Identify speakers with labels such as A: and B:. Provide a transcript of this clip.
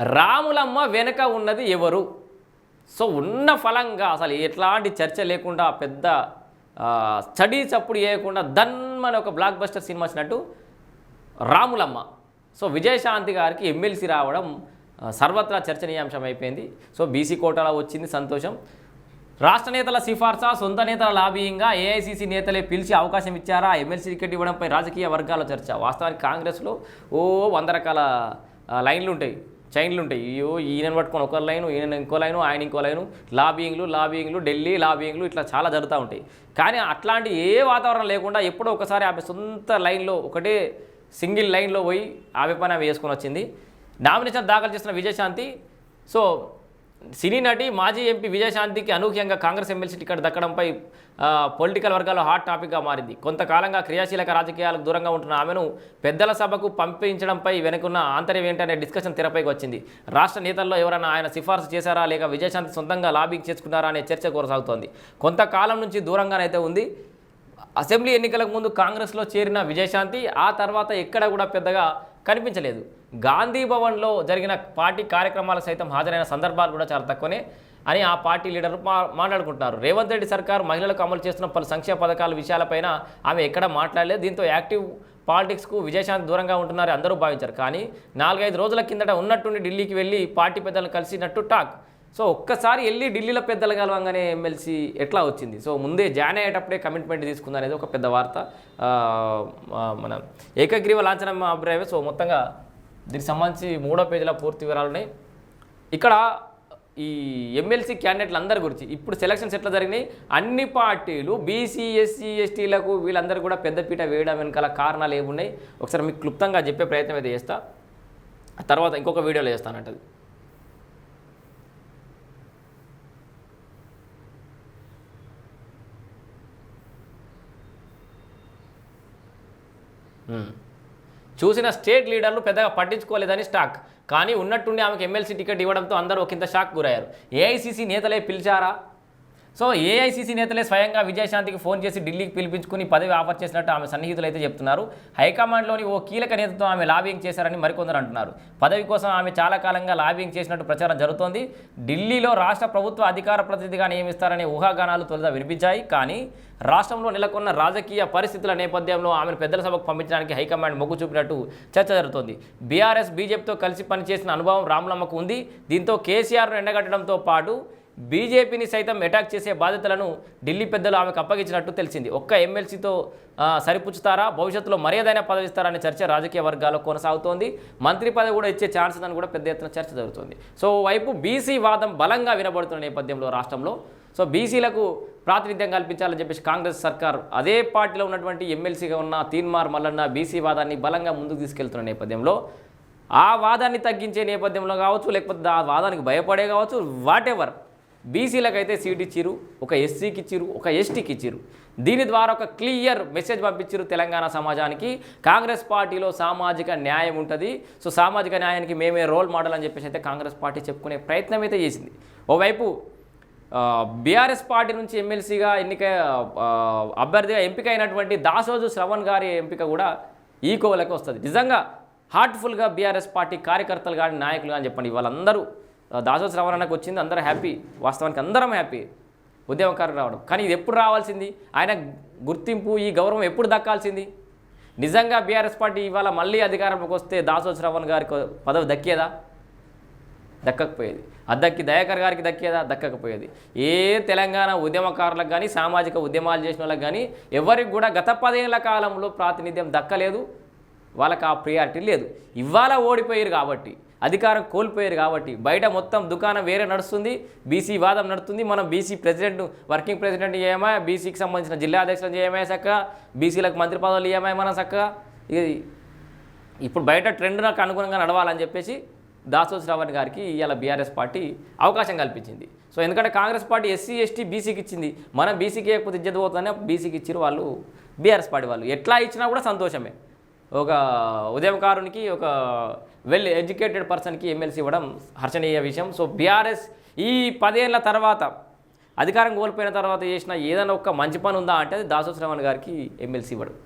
A: రాములమ్మ వెనుక ఉన్నది ఎవరు? సో ఉన్న ఫలంగా అసలు ఎట్లాంటి చర్చ లేకుండా పెద్ద స్టడీ చడి చప్పుడు చేయకుండా దన్మని ఒక బ్లాక్ బస్టర్ సినిమా వచ్చినట్టు రాములమ్మ. సో విజయశాంతి గారికి ఎమ్మెల్సీ రావడం సర్వత్రా చర్చనీయాంశం అయిపోయింది. సో బీసీ కోటాలో వచ్చింది సంతోషం. రాష్ట్ర నేతల సిఫార్సా సొంత నేతల లాబీయింగా ఏఐసీసీ నేతలే పిలిచి అవకాశం ఇచ్చారా? ఎమ్మెల్సీ టికెట్ ఇవ్వడంపై రాజకీయ వర్గాల చర్చ. వాస్తవానికి కాంగ్రెస్లో ఓ వంద రకాల లైన్లు ఉంటాయి చైన్లు ఉంటాయి. అయ్యో ఈయన పట్టుకొని ఒక లైను ఈయన ఇంకో లైను ఆయన ఇంకో లైను లాబియింగ్లు లాబియింగ్లు ఢిల్లీ లాబింగ్లు ఇట్లా చాలా జరుగుతూ ఉంటాయి. కానీ అట్లాంటి ఏ వాతావరణం లేకుండా ఎప్పుడో ఒకసారి ఆమె సొంత లైన్లో ఒకటే సింగిల్ లైన్లో పోయి ఆమె పని ఆమె వేసుకొని వచ్చింది. నామినేషన్ దాఖలు చేసిన విజయశాంతి. సో సినీ నటి మాజీ ఎంపీ విజయశాంతికి అనూహ్యంగా కాంగ్రెస్ ఎమ్మెల్సీ టికెట్ దక్కడంపై పొలిటికల్ వర్గాల్లో హాట్ టాపిక్గా మారింది. కొంతకాలంగా క్రియాశీలక రాజకీయాలకు దూరంగా ఉంటున్న ఆమెను పెద్దల సభకు పంపించడంపై వెనుకున్న ఆంతర్యం ఏంటనే డిస్కషన్ తెరపైకి వచ్చింది. రాష్ట్ర నేతల్లో ఎవరైనా ఆయన సిఫార్సు చేశారా లేక విజయశాంతి సొంతంగా లాబింగ్ చేసుకున్నారా అనే చర్చ కొనసాగుతోంది. కొంతకాలం నుంచి దూరంగానైతే ఉంది. అసెంబ్లీ ఎన్నికలకు ముందు కాంగ్రెస్లో చేరిన విజయశాంతి ఆ తర్వాత ఎక్కడ కూడా పెద్దగా కనిపించలేదు. గాంధీ భవన్లో జరిగిన పార్టీ కార్యక్రమాలకు సైతం హాజరైన సందర్భాలు కూడా చాలా తక్కువనే అని ఆ పార్టీ లీడర్ మా మాట్లాడుకుంటున్నారు. రేవంత్ రెడ్డి సర్కార్ మహిళలకు అమలు చేస్తున్న పలు సంక్షేమ పథకాల విషయాలపైన ఆమె ఎక్కడ మాట్లాడలేదు. దీంతో యాక్టివ్ పాలిటిక్స్కు విజయశాంతి దూరంగా ఉంటున్నారని అందరూ భావించారు. కానీ నాలుగైదు రోజుల కిందట ఉన్నట్టుండి ఢిల్లీకి వెళ్ళి పార్టీ పెద్దలను కలిసినట్టు టాక్. సో ఒక్కసారి వెళ్ళి ఢిల్లీలో పెద్దలు కలవంగానే ఎమ్మెల్సీ ఎట్లా వచ్చింది? సో ముందే జాయిన్ అయ్యేటప్పుడే కమిట్మెంట్ తీసుకుంది అనేది ఒక పెద్ద వార్త. మన ఏకగ్రీవ లాంఛనం అభిప్రాయమే. సో మొత్తంగా దీనికి సంబంధించి మూడో పేజీల పూర్తి వివరాలు ఉన్నాయి. ఇక్కడ ఈ ఎమ్మెల్సీ క్యాండిడేట్లు అందరి గురించి ఇప్పుడు సెలక్షన్స్ ఎట్లా జరిగినాయి. అన్ని పార్టీలు బీసీ ఎస్సీ ఎస్టీలకు వీళ్ళందరూ కూడా పెద్దపీట వేయడం వెనకాల కారణాలు ఏమున్నాయి ఒకసారి మీకు క్లుప్తంగా చెప్పే ప్రయత్నం అయితే చేస్తా. తర్వాత ఇంకొక వీడియోలో చేస్తానంటది Hmm. చూసిన స్టేట్ లీడర్లు పెద్దగా పట్టించుకోలేదని స్టాక్. కానీ ఉన్నట్టుండి ఆమెకు ఎమ్మెల్సీ టికెట్ ఇవ్వడంతో అందరూ ఒకంత షాక్ గురయ్యారు. ఏఐసీసీ నేతలే పిలిచారా? సో ఏఐసీసీ నేతలే స్వయంగా విజయశాంతికి ఫోన్ చేసి ఢిల్లీకి పిలిపించుకుని పదవి ఆఫర్ చేసినట్టు ఆమె సన్నిహితులు అయితే చెప్తున్నారు. హైకమాండ్లోని ఓ కీలక నేతతో ఆమె లాబింగ్ చేశారని మరికొందరు అంటున్నారు. పదవి కోసం ఆమె చాలా కాలంగా లాబింగ్ చేసినట్టు ప్రచారం జరుగుతోంది. ఢిల్లీలో రాష్ట్ర ప్రభుత్వ అధికార ప్రతినిధిగా నియమిస్తారనే ఊహాగానాలు తొలుత వినిపించాయి. కానీ రాష్ట్రంలో నెలకొన్న రాజకీయ పరిస్థితుల నేపథ్యంలో ఆమెను పెద్దల సభకు పంపించడానికి హైకమాండ్ మొగ్గు చూపినట్టు చర్చ జరుగుతోంది. బీఆర్ఎస్ బీజేపీతో కలిసి పనిచేసిన అనుభవం రాములమ్మకు ఉంది. దీంతో కేసీఆర్ను ఎండగట్టడంతో పాటు బీజేపీని సైతం అటాక్ చేసే బాధ్యతలను ఢిల్లీ పెద్దలు ఆమెకు అప్పగించినట్టు తెలిసింది. ఒక్క ఎమ్మెల్సీతో సరిపుచ్చుతారా? భవిష్యత్తులో మర్యాదైన పదవిస్తారా అనే చర్చ రాజకీయ వర్గాల్లో కొనసాగుతోంది. మంత్రి పదవి కూడా ఇచ్చే ఛాన్స్ అని కూడా పెద్ద ఎత్తున చర్చ జరుగుతుంది. సో వైపు బీసీ వాదం బలంగా వినబడుతున్న నేపథ్యంలో రాష్ట్రంలో సో బీసీలకు ప్రాతినిధ్యం కల్పించాలని చెప్పేసి కాంగ్రెస్ సర్కార్ అదే పార్టీలో ఉన్నటువంటి ఎమ్మెల్సీగా ఉన్న తీన్మార్ మల్లన్న బీసీ వాదాన్ని బలంగా ముందుకు తీసుకెళ్తున్న నేపథ్యంలో ఆ వాదాన్ని తగ్గించే నేపథ్యంలో కావచ్చు లేకపోతే ఆ వాదానికి భయపడే కావచ్చు వాటెవర్ బీసీలకు అయితే సీట్ ఇచ్చిరు ఒక ఎస్సీకి ఇచ్చిరు ఒక ఎస్టీకి ఇచ్చిరు దీని ద్వారా ఒక క్లియర్ మెసేజ్ పంపించారు తెలంగాణ సమాజానికి. కాంగ్రెస్ పార్టీలో సామాజిక న్యాయం ఉంటుంది. సో సామాజిక న్యాయానికి మేమే రోల్ మోడల్ అని చెప్పేసి అయితే కాంగ్రెస్ పార్టీ చెప్పుకునే ప్రయత్నం అయితే చేసింది. ఓవైపు బీఆర్ఎస్ పార్టీ నుంచి ఎమ్మెల్సీగా ఎన్నిక అభ్యర్థిగా ఎంపిక అయినటువంటి దాసోజు శ్రవణ్ గారి ఎంపిక కూడా ఈ కోవలకు వస్తుంది. నిజంగా హార్ట్ఫుల్గా బీఆర్ఎస్ పార్టీ కార్యకర్తలు కానీ నాయకులు కానీ చెప్పండి వాళ్ళందరూ ఆ, శ్రవణకు వచ్చింది. అందరూ హ్యాపీ వాస్తవానికి అందరం హ్యాపీ ఉద్యమకారులు రావడం. కానీ ఇది ఎప్పుడు రావాల్సింది? ఆయన గుర్తింపు ఈ గౌరవం ఎప్పుడు దక్కాల్సింది? నిజంగా బీఆర్ఎస్ పార్టీ ఇవాళ మళ్ళీ అధికారంలోకి వస్తే దాసో శ్రవణ్ గారికి పదవి దక్కేదా? దక్కకపోయేది. అద్దక్కి దయాకర్ గారికి దక్కేదా? దక్కకపోయేది. ఏ తెలంగాణ ఉద్యమకారులకు కానీ సామాజిక ఉద్యమాలు చేసిన వాళ్ళకి కానీ ఎవరికి కూడా గత పదేళ్ళ కాలంలో ప్రాతినిధ్యం దక్కలేదు. వాళ్ళకి ఆ ప్రియారిటీ లేదు. ఇవాళ ఓడిపోయారు కాబట్టి. అధికారం కోల్పోయారు కాబట్టి బయట మొత్తం దుకాణం వేరే నడుస్తుంది బీసీ వాదం నడుస్తుంది. మనం బీసీ ప్రెసిడెంట్ వర్కింగ్ ప్రెసిడెంట్ ఏమా బీసీకి సంబంధించిన జిల్లా అధ్యక్షులు ఏమై చక్క బీసీలకు మంత్రి పదవులు ఏమై మనం చక్కగా ఇది ఇప్పుడు బయట ట్రెండ్ నాకు అనుగుణంగా నడవాలని చెప్పేసి దాసోశ్రావణ్ గారికి ఇవాళ బీఆర్ఎస్ పార్టీ అవకాశం కల్పించింది. సో ఎందుకంటే కాంగ్రెస్ పార్టీ ఎస్సీ ఎస్టీ బీసీకి ఇచ్చింది. మనం బీసీకి ఇవ్వకపోతే ఇజ్జత్ పోతుందని బీసీకి ఇచ్చారు వాళ్ళు బీఆర్ఎస్ పార్టీ వాళ్ళు. ఎట్లా ఇచ్చినా కూడా సంతోషమే. ఒక ఉద్యమకారునికి ఒక వెల్ ఎడ్యుకేటెడ్ పర్సన్కి ఎమ్మెల్సీ ఇవ్వడం హర్షణీయ విషయం. సో బీఆర్ఎస్ ఈ పదేళ్ళ తర్వాత అధికారం కోల్పోయిన తర్వాత చేసిన ఏదైనా ఒక మంచి పని ఉందా అంటే అది దాసో శ్రవణ్ గారికి ఎమ్మెల్సీ ఇవ్వడం.